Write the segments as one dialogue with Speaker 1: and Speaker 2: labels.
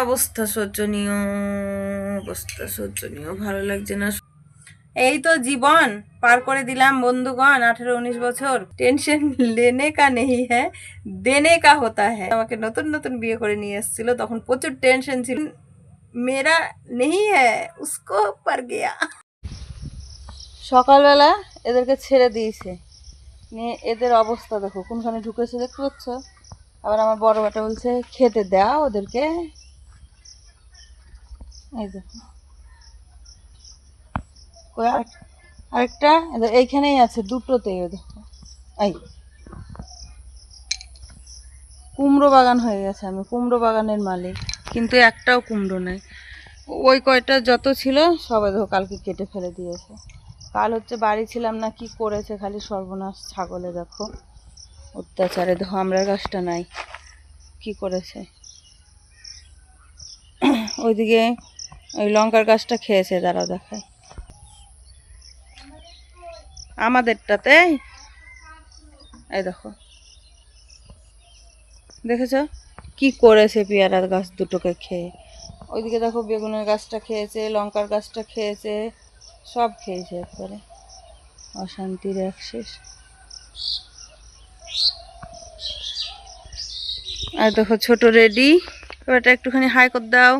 Speaker 1: অবস্থা শোচনীয় অবস্থা শোচনীয়, ভালো লাগছে না। এই তো জীবন, পার করে দিলাম বন্ধুগণ, আঠেরো উনিশ বছর। টেনশন লেনে কা নেই হ্যাঁ? দেনে কা হতা হ্যাঁ আমাকে নতুন নতুন বিয়ে করে নিয়ে এসেছিল, তখন প্রচুর টেনশন ছিল। মেরা নেই হ্যাঁ উসকো পার গেয়া। সকালবেলা এদেরকে ছেড়ে দিয়েছে। নিয়ে এদের অবস্থা দেখো, কোনখানে ঢুকেছে দেখতে পাচ্ছ? আবার আমার বড় বেটা বলছে, খেতে দাও ওদেরকে। এই আরেক- আরেকটা এইখানেই আছে, দুটোতেই ওই কুমড়ো বাগান হয়ে গেছে আমি, কুমড়ো বাগানের মালিক। কিন্তু একটাও কুমড়ো নেই। ওই কয়টা যত ছিল সবাই দেখো কালকে কেটে ফেলে দিয়েছে। কাল হচ্ছে বাড়ি ছিলাম না, কি করেছে খালি সর্বনাশ ছাগলে, দেখো। অত্যাচারে দেখো আমরা গাছটা নাই। কি করেছে? ওইদিকে ওই লঙ্কার গাছটা খেয়েছে, দাঁড়াও দেখায় আমাদেরটাতে এই দেখো। দেখেছ? কি করেছে পেয়ারার গাছ দুটোকে খেয়ে? ওইদিকে দেখো বেগুনের গাছটা খেয়েছে, লঙ্কার গাছটা খেয়েছে, সব খেয়েছে একবারে। অশান্তির এক শেষ। আর দেখো ছোট রেডি, এবারটা একটুখানি হাই করে দাও।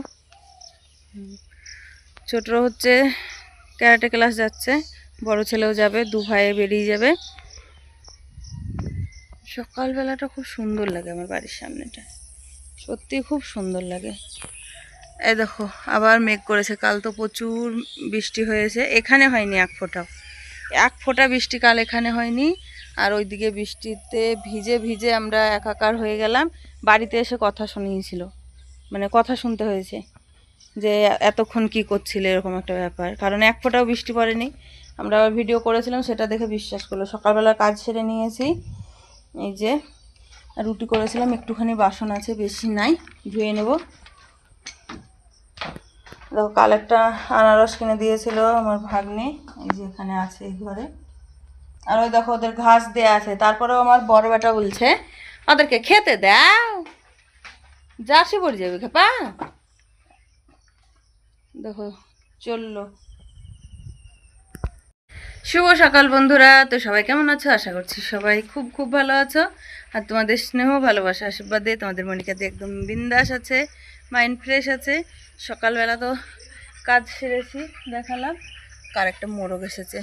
Speaker 1: হুম। ছোট হচ্ছে ক্যারাটে ক্লাস যাচ্ছে, বড় ছেলেও যাবে, দু ভাইয়ে বেরিয়ে যাবে। সকালবেলাটা খুব সুন্দর লাগে আমার বাড়ির সামনেটা। সত্যি খুব সুন্দর লাগে। এই দেখো, আবার মেঘ করেছে, কাল তো প্রচুর বৃষ্টি হয়েছে, এখানে হয়নি এক ফোঁটাও। এক ফোঁটা বৃষ্টি কাল এখানে হয়নি, আর ওইদিকে বৃষ্টিতে ভিজে ভিজে আমরা একাকার হয়ে গেলাম, বাড়িতে এসে কথা শুনিয়েছিল মানে কথা শুনতে হয়েছে। যে এতক্ষণ কি করছিলে এরকম একটা ব্যাপার। কারণ এক ফোঁটাও বৃষ্টি পড়েনি। আমরা আবার ভিডিও করেছিলাম, সেটা দেখে বিশ্বাস করল। সকালবেলা কাজ সেরে নিয়েছি। এই যে রুটি করেছিলাম, একটুখানি বাসন আছে, বেশি নাই, ধুয়ে নেব। দেখো কাল একটা আনারস কিনে দিয়েছিল আমার ভাগ্নে। এই যে এখানে আছে এই ঘরে। আর ওই দেখো, ওদের ঘাস দেয়া আছে। তারপরেও আমার বড় বেটা বলছে, ওদেরকে খেতে দাও। জার্সি পড়ে যাবে খেপা দেখো, চলল। শুভ সকাল বন্ধুরা, তো সবাই কেমন আছো? আশা করছি সবাই খুব খুব ভালো আছো। আর তোমাদের স্নেহ, ভালোবাসা, আশীর্বাদে তোমাদের মনিকাতে একদম বিন্দাস আছে মাইন্ড ফ্রেশ আছে। সকালবেলা তো কাজ সেরেছি, দেখালাম। কার একটা মোরগ এসেছে।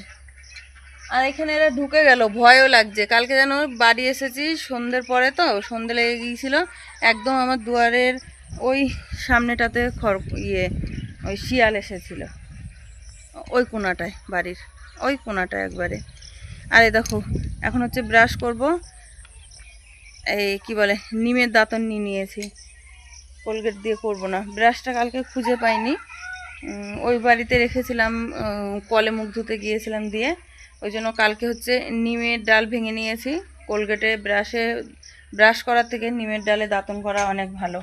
Speaker 1: আর এখানে এরা ঢুকে গেল, ভয়ও লাগছে। কালকে যেন বাড়ি এসেছি, সন্ধ্যের পরে তো, সন্ধ্যে লেগে গিয়েছিল। একদম আমার দুয়ারের ওই সামনেটাতে খড় ইয়ে ওই শিয়াল এসেছিল। ওই কোনাটায়, বাড়ির। ওই কোনাটা একবারে। আরে দেখো, এখন হচ্ছে ব্রাশ করব। এই কি বলে, নিমের দাঁতন নিয়ে নিয়েছি। কোলগেট দিয়ে করব না। ব্রাশটা কালকে খুঁজে পাইনি। ওই বাড়িতে রেখেছিলাম কলে মুখ ধুতে গিয়েছিলাম দিয়ে। ওই জন্য কালকে হচ্ছে নিমের ডাল ভেঙে নিয়েছি। কোলগেটে ব্রাশে ব্রাশ করার থেকে নিমের ডালে দাঁতন করা অনেক ভালো।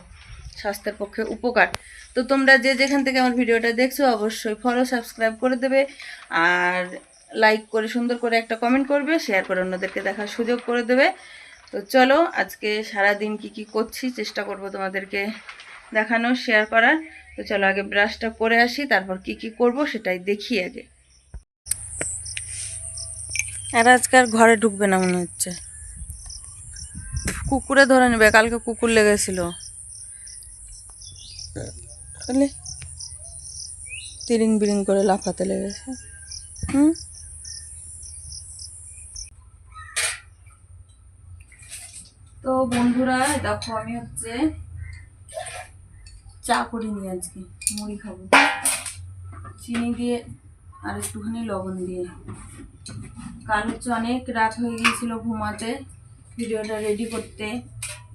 Speaker 1: স্বাস্থ্যের পক্ষে উপকার। তো তোমরা যে যেখান থেকে আমার ভিডিওটা দেখছ, অবশ্যই ফলো সাবস্ক্রাইব করে দেবে। আর লাইক করে, সুন্দর করে একটা কমেন্ট করবে শেয়ার করে অন্যদেরকে দেখার সুযোগ করে দেবে। তো চলো, আজকে সারা দিন কি কি করছি চেষ্টা করব তোমাদেরকে দেখানোর শেয়ার করার। তো চলো, আগে ব্রাশটা করে আসি, তারপর কি কি করব সেটাই দেখি আগে। আর আজকে আর ঘরে ঢুকবে না মনে হচ্ছে। কুকুরে ধরে নেবে, কালকে কুকুর লেগেছিল। বুঝলি তিরিং বিরিং করে লাফাতে লেগেছে। হুম? তো বন্ধুরা, দেখো আমি হচ্ছে চা করিনি আজকে, মুড়ি খাব। চিনি দিয়ে আর একটুখানি লবণ দিয়ে। কাল হচ্ছে অনেক রাত হয়ে গিয়েছিল ঘুমাতে, ভিডিওটা রেডি করতে।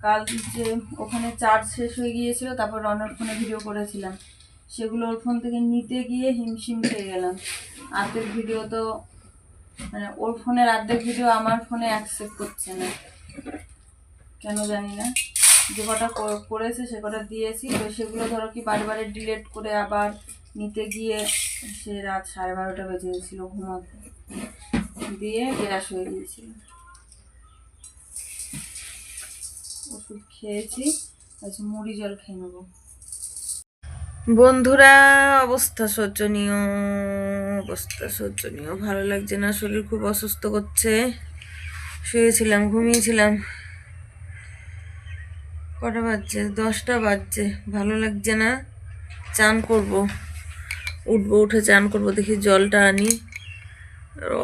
Speaker 1: কাল যে ওখানে চার্জ শেষ হয়ে গিয়েছিল, তারপর রনের ফোনে ভিডিও করেছিলাম। সেগুলো ওর ফোন থেকে নিতে গিয়ে হিমশিম খেয়ে গেলাম। অর্ধেক ভিডিও তো মানে ওর ফোনের অর্ধেক ভিডিও আমার ফোনে অ্যাকসেপ্ট করছে না। কেন জানি না। যে কটা কর- করেছে সে কটা দিয়েছি। তো সেগুলো ধরো কি বারে বারে ডিলেট করে আবার নিতে গিয়ে সে রাত সাড়ে বারোটা বেজে গেছিল ঘুমাতে। দিয়ে গ্যাস হয়ে গিয়েছিল। ওষুধ খেয়েছি। আচ্ছা মুড়ি জল খেয়ে নেব। বন্ধুরা অবস্থা শোচনীয় অবস্থা শোচনীয়। ভালো লাগছে না শরীর খুব অসুস্থ করছে। শুয়েছিলাম ঘুমিয়েছিলাম। কটা বাজছে? দশটা বাজছে। ভালো লাগছে না? চান করব। উঠবো উঠে চান করব দেখি জলটা আনি।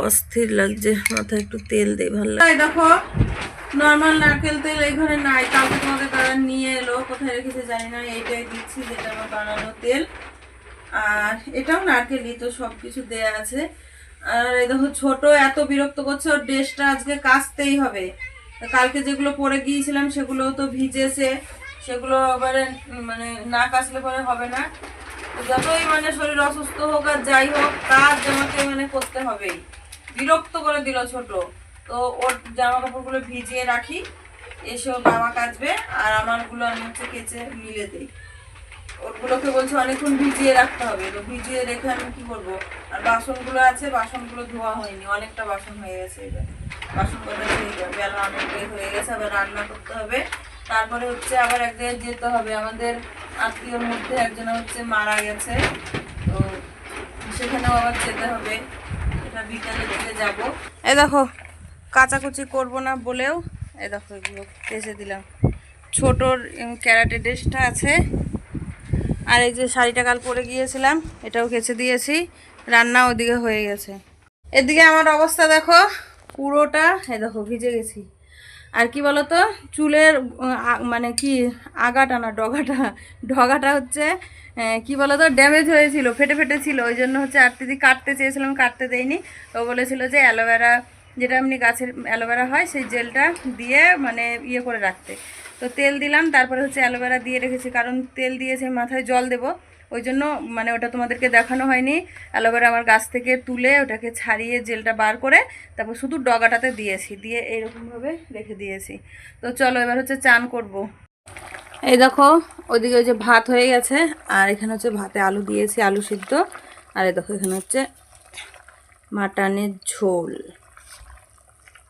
Speaker 1: অস্থির লাগছে মাথায় একটু তেল দেই ভালো লাগে দেখো নর্মাল নারকেল তেল এখানে নাই। কালকে তোমাদের কারণ নিয়ে এলো, কোথায় রেখেছে জানি না, এইটাই দিচ্ছি যেটা আমার বানানো তেল। আর এটাও নারকেলই, তো সব কিছু দেয়া আছে। আর এই দেখো, ছোট এত বিরক্ত করছে, ওর ড্রেসটা আজকে কাচতেই হবে। কালকে যেগুলো পরে গিয়েছিলাম সেগুলো তো ভিজেছে। সেগুলো আবার মানে না কাচলে পরে হবে না। যতই মানে শরীর অসুস্থ হোক আর যাই হোক, কাজ আমাকে মানে করতে হবেই। বিরক্ত করে দিল ছোট। তো ওর জামা কাপড়গুলো ভিজিয়ে রাখি, এসে ওর বাবা কাচবে আর আমারগুলো আমি হচ্ছে কেচে মিলে দিই। ওগুলোকে বলছে অনেকক্ষণ ভিজিয়ে রাখতে হবে, তো ভিজিয়ে রেখে আমি কি করব? আর বাসনগুলো আছে, বাসনগুলো ধোয়া হয়নি, অনেকটা বাসন হয়ে গেছে এবার। বাসন কথা সেই যাবে বেলা অনেক বের হয়ে গেছে, আবার রান্না করতে হবে। তারপরে হচ্ছে আবার এক জায়গায় যেতে হবে, আমাদের আত্মীয়র মধ্যে একজন হচ্ছে মারা গেছে, তো সেখানেও আবার যেতে হবে। এটা বিকালের দিকে যাব। এই দেখো কাচাকুচি করব না বলেও, এই দেখো এগুলো কেচে দিলাম। ছোটোর ক্যারাটে ড্রেসটা আছে। আর এই যে শাড়িটা কাল পরে গিয়েছিলাম, এটাও কেচে দিয়েছি। রান্না ওদিকে হয়ে গেছে। এদিকে আমার অবস্থা দেখো, পুরোটা, এই দেখো ভিজে গেছি। আর কি বলতো, চুলের মানে কি, আগাটা না ডগাটা ডগাটা হচ্ছে কি বলতো, ড্যামেজ হয়েছিল, ফেটে ফেটে ছিল ওই জন্য হচ্ছে আর দিদি কাটতে চেয়েছিলাম, কাটতে দেয়নি। ও বলেছিল যে অ্যালোভেরা যেটা এমনি গাছের অ্যালোভেরা হয়, সেই জেলটা দিয়ে মানে ইয়ে করে রাখতে। তো তেল দিলাম, তারপরে হচ্ছে অ্যালোভেরা দিয়ে রেখেছি, কারণ তেল দিয়ে সেই মাথায় জল দেবো। ওই জন্য মানে ওটা তোমাদেরকে দেখানো হয়নি। অ্যালোভেরা আমার গাছ থেকে তুলে ওটাকে ছাড়িয়ে জেলটা বার করে তারপর শুধু ডগাটাতে দিয়েছি, দিয়ে এইরকমভাবে রেখে দিয়েছি। তো চলো এবার হচ্ছে চান করব। এই দেখো, ওইদিকে ওই যে ভাত হয়ে গেছে, আর এখানে হচ্ছে ভাতে আলু দিয়েছি, আলু সিদ্ধ। আর এই দেখো, এখানে হচ্ছে মাটনের ঝোল।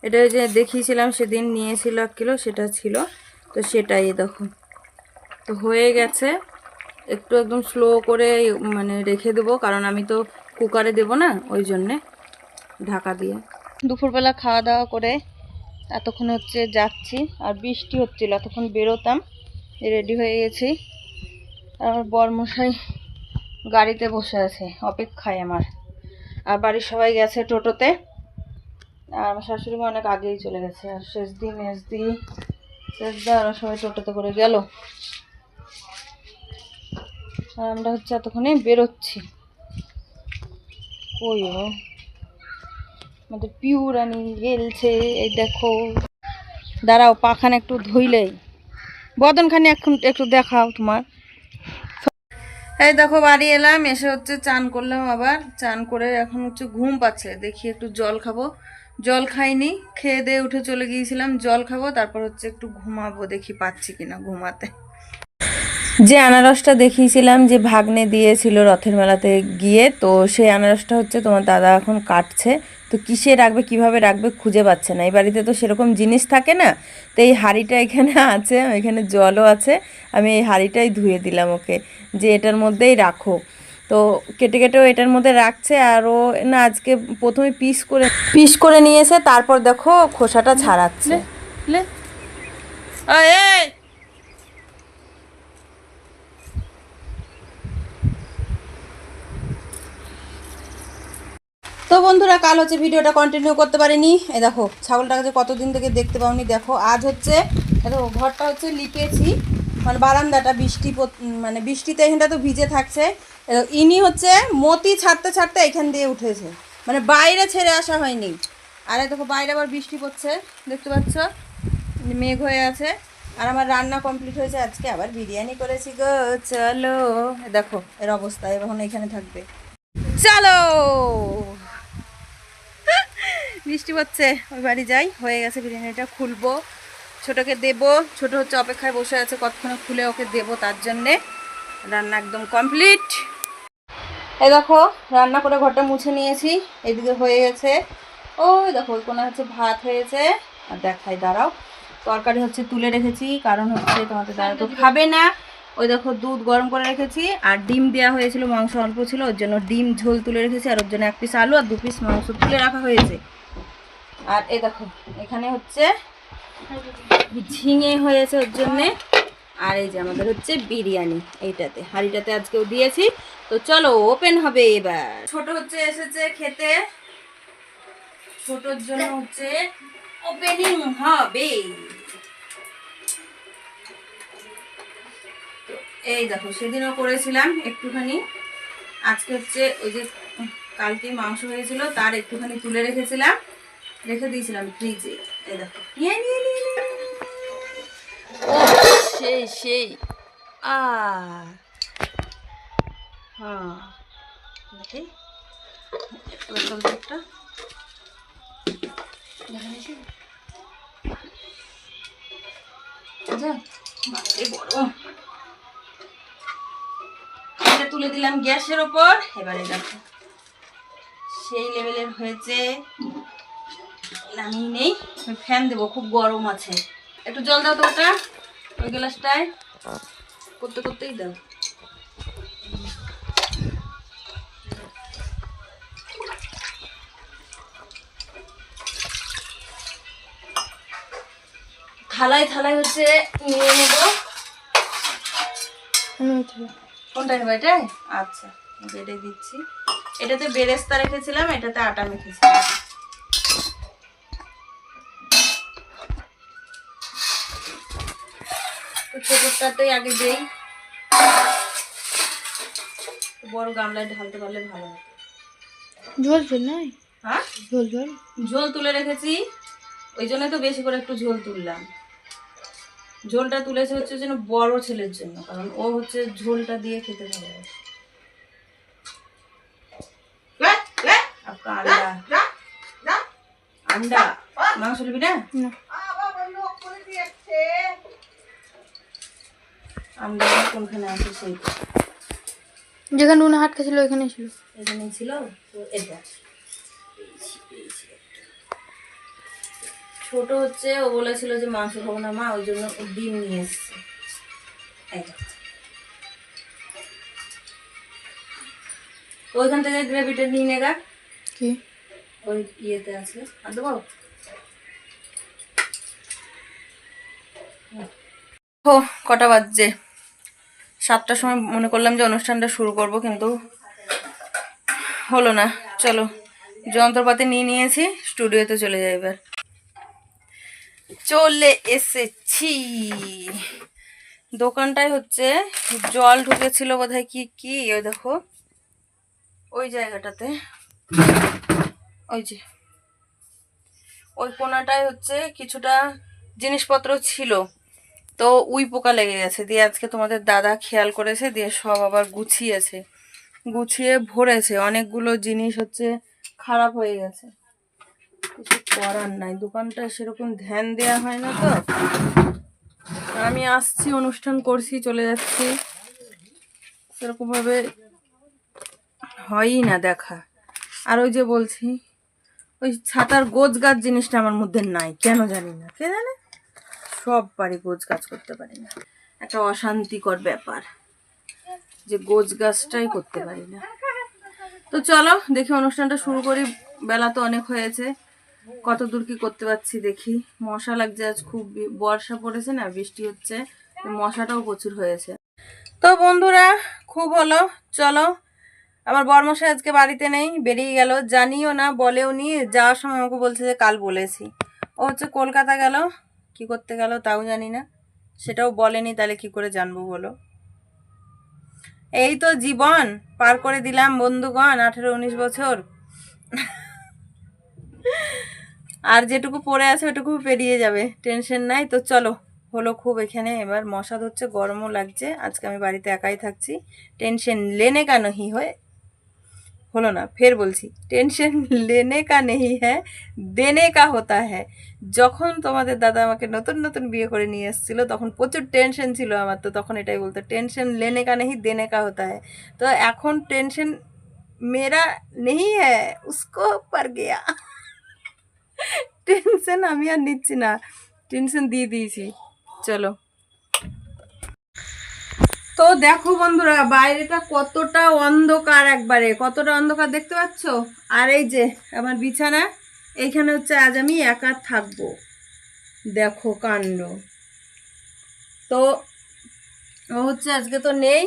Speaker 1: এটা যে দেখিয়েছিলাম সেদিন নিয়েছিল এক কিলো, সেটা ছিল। তো সেটাই দেখো। তো হয়ে গেছে। একটু একদম স্লো করে মানে রেখে দেবো, কারণ আমি তো কুকারে দেবো না, ওই জন্যে ঢাকা দিয়ে। দুপুরবেলা খাওয়া দাওয়া করে এতক্ষণ হচ্ছে যাচ্ছি, আর বৃষ্টি হচ্ছিল, এতক্ষণ বেরোতাম রেডি হয়ে গেছি। আর বরমশাই গাড়িতে বসে আছে, অপেক্ষায় আমার। আর বাড়ির সবাই গেছে টোটোতে। আর আমার শাশুড়ি মা অনেক আগেই চলে গেছে। আর শেষ দিন মেজ দি শেষ দা ওরা সবাই টোটোতে করে গেল। আর আমরা হচ্ছে এতক্ষণে বেরোচ্ছি। কই আমাদের পিউরানি গেলছে এই দেখো। দাঁড়াও, পাখান একটু ধুইলেই। বদনখানি এখন একটু দেখাও তোমার। এই দেখো, বাড়ি এলাম, এসে হচ্ছে চান করলাম আবার। চান করে এখন হচ্ছে ঘুম পাচ্ছে। দেখি একটু জল খাব। জল খাইনি, খেয়ে দিয়ে উঠে চলে গিয়েছিলাম। জল খাব, তারপর হচ্ছে একটু ঘুমাবো, দেখি পাচ্ছি কিনা ঘুমাতে। যে আনারসটা দেখিয়েছিলাম যে ভাগ্নে দিয়েছিল রথের মেলাতে গিয়ে, তো সেই আনারসটা হচ্ছে তোমার দাদা এখন কাটছে। তো কিসে রাখবে, কীভাবে রাখবে খুঁজে পাচ্ছে না। এই বাড়িতে তো সেরকম জিনিস থাকে না, তো এই হাঁড়িটা এখানে আছে, এখানে জলও আছে। আমি এই হাঁড়িটাই ধুয়ে দিলাম ওকে, যে এটার মধ্যেই রাখো। তো কেটে কেটেও এটার মধ্যে রাখছে, আর ও না আজকে প্রথমে পিস করে পিস করে নিয়েছে তারপর দেখো খোসাটা ছাড়াচ্ছে। লে তো বন্ধুরা, কাল হচ্ছে ভিডিওটা কন্টিনিউ করতে পারিনি। এই দেখো, ছাগলটাকে যে কতদিন থেকে দেখতে পাওনি, দেখো, আজ হচ্ছে, দেখো, ঘরটা হচ্ছে লিপেছি মানে বারান্দাটা, বৃষ্টি মানে বৃষ্টিতে এখানটা তো ভিজে থাকছে। ইনি হচ্ছে মতি ছাড়তে ছাড়তে এখান দিয়ে উঠেছে। মানে বাইরে ছেড়ে আসা হয়নি। আর দেখো, বাইরে আবার বৃষ্টি পড়ছে, দেখতে পাচ্ছ? মেঘ হয়ে আছে। আর আমার রান্না কমপ্লিট হয়েছে, আজকে আবার বিরিয়ানি করেছি গো, চলো। দেখো, এর অবস্থা এখন এখানে থাকবে। চলো! বৃষ্টি হচ্ছে, ওই বাড়ি যাই, হয়ে গেছে বিরিয়ানিটা, খুলবো। ছোটোকে দেবো, ছোট হচ্ছে অপেক্ষায় বসে আছে, কতক্ষণে খুলে ওকে দেবো তার জন্যে। রান্না একদম কমপ্লিট এই দেখো, রান্না করে ঘরটা মুছে নিয়েছি, এদিকে হয়ে গেছে। ওই দেখো, ওই কোনো হচ্ছে ভাত হয়েছে, আর দেখাই, দাঁড়াও। তরকারি হচ্ছে তুলে রেখেছি, কারণ হচ্ছে তোমাদের দাঁড়া তো খাবে না। ওই দেখো, দুধ গরম করে রেখেছি, আর ডিম দেওয়া হয়েছিল, মাংস অল্প ছিল, ওর জন্য ডিম ঝোল তুলে রেখেছি, আর ওর জন্য এক পিস আলু আর দু পিস মাংস তুলে রাখা হয়েছে। আর এ দেখো, এখানে হচ্ছে ঝিঙে হয়েছে ওর জন্যে। আর এই যে আমাদের হচ্ছে বিরিয়ানি, এইটাতে, হাঁড়িটাতে আজকেও দিয়েছি। তো চলো, ওপেন হবে এবার। ছোট হচ্ছে এসেছে খেতে। ছোটর জন্য হচ্ছে ওপেনিং হবে। এই দেখো, সেদিনও করেছিলাম একটুখানি। আজকে হচ্ছে ওই যে কালকে মাংস হয়েছিল, তার একটুখানি তুলে রেখেছিলাম। রেখে দিয়েছিলাম ফ্রিজে এই দেখো নিয়ে নিয়ে নিয়ে নিয়ে। ও সেই সেই আ হ্যাঁ দেখি একটা দেখে আচ্ছা বাপরে বড় এটা তুলে দিলাম গ্যাসের ওপর এবারে দেখো সেই লেভেলের হয়েছে নামিয়ে নেই। আমি ফ্যান দেবো, খুব গরম আছে। একটু জল দাও তো ওটা, ওই গ্লাসটায়। করতে করতেই দাও। থালায় থালায় হচ্ছে নিয়ে নেব। কোনটা নেব এটাই আচ্ছা বেড়ে দিচ্ছি। এটাতে বেরেস্তা রেখেছিলাম, এটাতে আটা মেখেছিলাম। তো আগে দেই। বড় গামলায় ঢালতে পারলে ভালো হতো।
Speaker 2: ঝোল ঝোল নাই?
Speaker 1: হ্যাঁ?
Speaker 2: ঝোল ঝোল?
Speaker 1: ঝোল তুলে রেখেছি। ওই জন্য তো বেশি করে একটু ঝোল তুললাম। ঝোলটা তুলেছে হচ্ছে যেন বড় ছেলের জন্য কারণ ও হচ্ছে ঝোলটা দিয়ে খেতে ভালোবাসে। আন্ডা আন্ডা মাংস নিবি না। আন্ডা কোনখানে আছে সেই
Speaker 2: যেখানে উনি হাট খাচ্ছিল ওইখানে ছিল।
Speaker 1: এখানে ছিল তো এটা। ছোট হচ্ছে ও বলেছিল যে মাংস খাব না মা ওই জন্য ডিম নিয়ে এসছে। ওইখান থেকে গ্রেভিটা নিয়ে নেগা
Speaker 2: কি?
Speaker 1: ওই ইয়েতে আছে। আর দেবো? ও কটা বাজছে। সাতটার সময় মনে করলাম যে অনুষ্ঠানটা শুরু করব, কিন্তু হলো না। চলো, যন্ত্রপাতি নিয়ে নিয়েছি, স্টুডিওতে চলে যাই এবার। চলে এসেছি। দোকানটায় হচ্ছে জল ঢুকেছিল বোধহয়, কি কি, ওই দেখো। ওই জায়গাটাতে। ওই যে। ওই কোনাটায় হচ্ছে কিছুটা জিনিসপত্র ছিল। তো উই পোকা লেগে গেছে। দিয়ে আজকে তোমাদের দাদা খেয়াল করেছে, দিয়ে সব আবার গুছিয়েছে। গুছিয়ে ভরেছে। অনেকগুলো জিনিস হচ্ছে খারাপ হয়ে গেছে। কিছু করার নাই। দোকানটা সেরকম ধ্যান দেওয়া হয় না তো। আমি আসছি, অনুষ্ঠান করছি, চলে যাচ্ছি। সেরকমভাবে হয়ই না দেখা। আর ওই যে বলছি, ওই ছাতার গোছ গাছ জিনিসটা আমার মধ্যে নাই। কেন জানি না। কে জানে? সব বাড়ি গোছ গাছ করতে পারি না। একটা অশান্তিকর ব্যাপার যে গোছ গাছটাই করতে পারি না। তো চলো, দেখি অনুষ্ঠানটা শুরু করি। বেলা তো অনেক হয়েছে। কত দূর কি করতে পারছি দেখি। মশা লাগছে আজ খুব, বর্ষা পড়েছে না, বৃষ্টি হচ্ছে মশাটাও প্রচুর হয়েছে। তো বন্ধুরা, খুব হলো, চলো। আমার বর্মশাই আজকে বাড়িতে নেই, বেরিয়ে গেল। জানিও না বলেও নি যাওয়ার সময় আমাকে বলছে যে কাল বলেছি। ও হচ্ছে কলকাতা গেল। কি করতে গেল তাও জানি না। সেটাও বলেনি, তাহলে কি করে জানব বলো? এই তো জীবন, পার করে দিলাম বন্ধুগণ, আঠেরো, উনিশ বছর। আর যেটুকু পড়ে আছে ওটুকু পেরিয়ে যাবে, টেনশন নাই। তো চলো, হলো খুব এখানে। এবার মশা ধরছে, গরমও লাগছে। আজকে আমি বাড়িতে একাই থাকছি। টেনশন লেনে কেন হি হয়? হলো না ফের বলছি টেনশন লেনে কা নেই হ্যাঁ দেনে কা হতা হ্যাঁ যখন তোমাদের দাদা আমাকে নতুন নতুন বিয়ে করে নিয়ে এসেছিল তখন প্রচুর টেনশন ছিল আমার তো তখন এটাই বলতো টেনশন লেনে কা নেই দেনে কা হতা হ্যাঁ তো এখন টেনশন মেরা নেই হ্যাঁ উসকো পর গেয়া টেনশন আমি আর নিচ্ছি না টেনশন দিয়ে দিয়েছি চলো তো দেখো বন্ধুরা, বাইরেটা কতটা অন্ধকার একবারে, কতটা অন্ধকার দেখতে পাচ্ছ? আর এই যে আমার বিছানা এইখানে হচ্ছে আজ আমি একা থাকব। দেখো কাণ্ড। তো ও হচ্ছে আজকে তো নেই,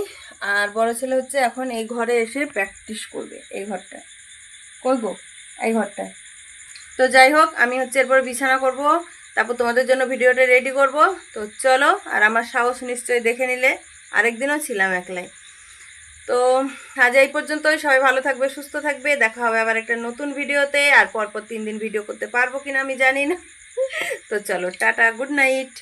Speaker 1: আর বড় ছেলে হচ্ছে এখন এই ঘরে এসে প্র্যাকটিস করবে এই ঘরটায়। গো? এই ঘরটায়। তো যাই হোক, আমি হচ্ছে এরপর বিছানা করব, তারপর তোমাদের জন্য ভিডিওটা রেডি করব। তো চলো, আর আমার সাহস নিশ্চয়ই দেখে নিলে। আরেকদিনও ছিলাম একলাই। তো আজ এই পর্যন্তই, সবাই ভালো থাকবে, সুস্থ থাকবে, দেখা হবে আবার একটা নতুন ভিডিওতে, আর পরপর তিন দিন ভিডিও করতে পারব কিনা আমি জানি না। তো চলো, টাটা, গুড নাইট।